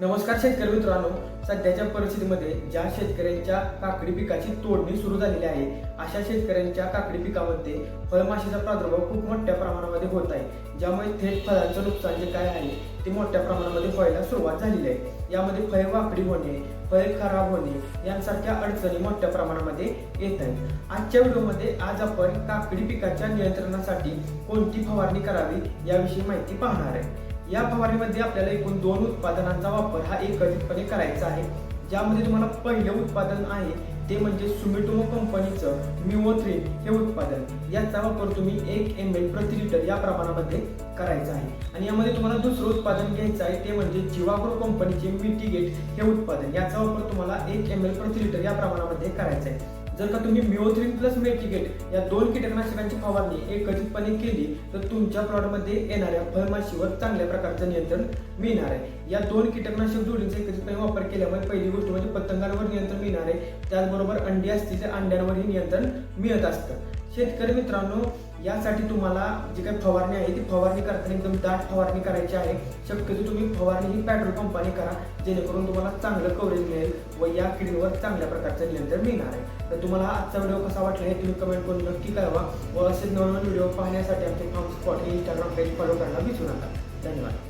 नमस्कार शेतकरी मित्रांनो. सध्याच्या परिस्थितीमध्ये ज्या शेतकऱ्यांच्या काकडी पिकाची तोडणी सुरू झालेली आहे अशा शेतकऱ्यांच्या काकडी पिकामध्ये फळमाशीचा प्रादुर्भाव खूप मोठ्या प्रमाणामध्ये होत आहे. ज्यामुळे थेट फळांचं नुकसान जे काय आहे ते मोठ्या प्रमाणामध्ये व्हायला सुरुवात झालेली आहे. यामध्ये फळे वाकडी होणे फळे खराब होणे यांसारख्या अडचणी मोठ्या प्रमाणामध्ये येत आहेत. आजच्या व्हिडिओमध्ये आज आपण काकडी पिकाच्या नियंत्रणासाठी कोणती फवारणी करावी याविषयी माहिती पाहणार आहे. या फवारणीमध्ये आपल्याला एकूण दोन उत्पादनांचा वापर हा एकत्रितपणे करायचा आहे. ज्यामध्ये तुम्हाला पहिले उत्पादन आहे ते म्हणजे सुमिटोमो कंपनीचं मिओथ्रीन हे उत्पादन. याचा वापर तुम्ही एक एम एल प्रति लिटर या प्रमाणामध्ये करायचा आहे. आणि यामध्ये तुम्हाला दुसरं उत्पादन घ्यायचं आहे ते म्हणजे जिवाग्रो कंपनीचे मिटिगेट हे उत्पादन. याचा वापर तुम्हाला एक एम एल प्रति लिटर या प्रमाणामध्ये करायचा आहे. जर का तुम्ही मिओथ्रिन प्लस मेटिकेट या दोन कीटकनाशकांची फवारणी एकत्रितपणे केली तर तुमच्या प्लॉटमध्ये येणाऱ्या फळमाशीवर चांगल्या प्रकारचं नियंत्रण मिळणार आहे. या दोन कीटकनाशक जोडींचा एकत्रितपणे वापर केल्यामुळे पहिली गोष्ट म्हणजे पतंगांवर नियंत्रण मिळणार आहे. त्याचबरोबर अंडी असतील तर अंड्यांवरही नियंत्रण मिळत असतं. शेतकरी मित्रांनो यासाठी तुम्हाला जी काही फवारणी आहे ती फवारणी करताना एकदम दाट फवारणी करायची आहे. शक्यतो तुम्ही फवारणी ही पेट्रोल पंपाने करा जेणेकरून तुम्हाला चांगलं कव्हरेज मिळेल व या किडीवर चांगल्या प्रकारचं नियंत्रण मिळणार आहे. तर तुम्हाला आजचा व्हिडिओ कसा वाटला हे तुम्ही कमेंट करून नक्की कळवा व असे नवनवीन व्हिडिओ पाहण्यासाठी आमचे फॉर्म स्पॉट हे इंस्टाग्राम पेज फॉलो करायला विसरू नका. धन्यवाद.